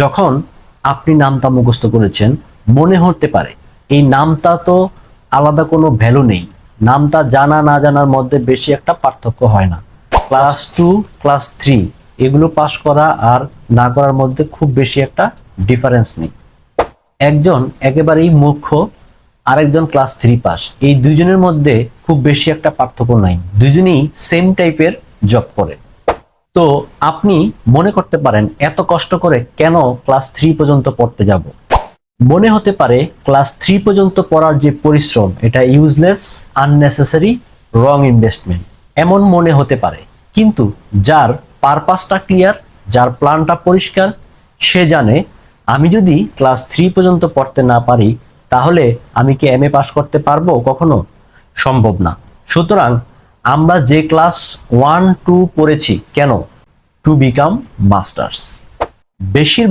যখন আপনি নামতা মুখস্থ করেছেন, মনে হতে পারে এই নামতা তো আলাদা কোনো ভ্যালু নেই। নামতা জানা না জানার মধ্যে বেশি একটা পার্থক্য হয় না। ক্লাস টু ক্লাস থ্রি এগুলো পাস করা আর না করার মধ্যে খুব বেশি একটা ডিফারেন্স নেই। একজন একেবারেই মূর্খ, আরেকজন ক্লাস থ্রি পাস এই দুইজনের মধ্যে খুব বেশি একটা পার্থক্য নাই। দুজনেই সেম টাইপের জব করে। তো আপনি মনে করতে পারেন, এত কষ্ট করে কেন ক্লাস থ্রি পর্যন্ত পড়তে যাব? মনে হতে পারে, ক্লাস থ্রি পর্যন্ত পড়ার যে পরিশ্রম, এটা ইউজলেস আননেসেসারি রং ইনভেস্টমেন্ট এমন মনে হতে পারে। কিন্তু যার পারপাসটা ক্লিয়ার যার প্ল্যানটা পরিষ্কার, সে জানে, আমি যদি ক্লাস থ্রি পর্যন্ত পড়তে না পারি, তাহলে আমি কি এম এ পাস করতে পারব কখনো? সম্ভব না। সুতরাং আমরা যে ক্লাস ওয়ান টু পড়েছি, কেন? টু বিকাম মাস্টার্স বেশির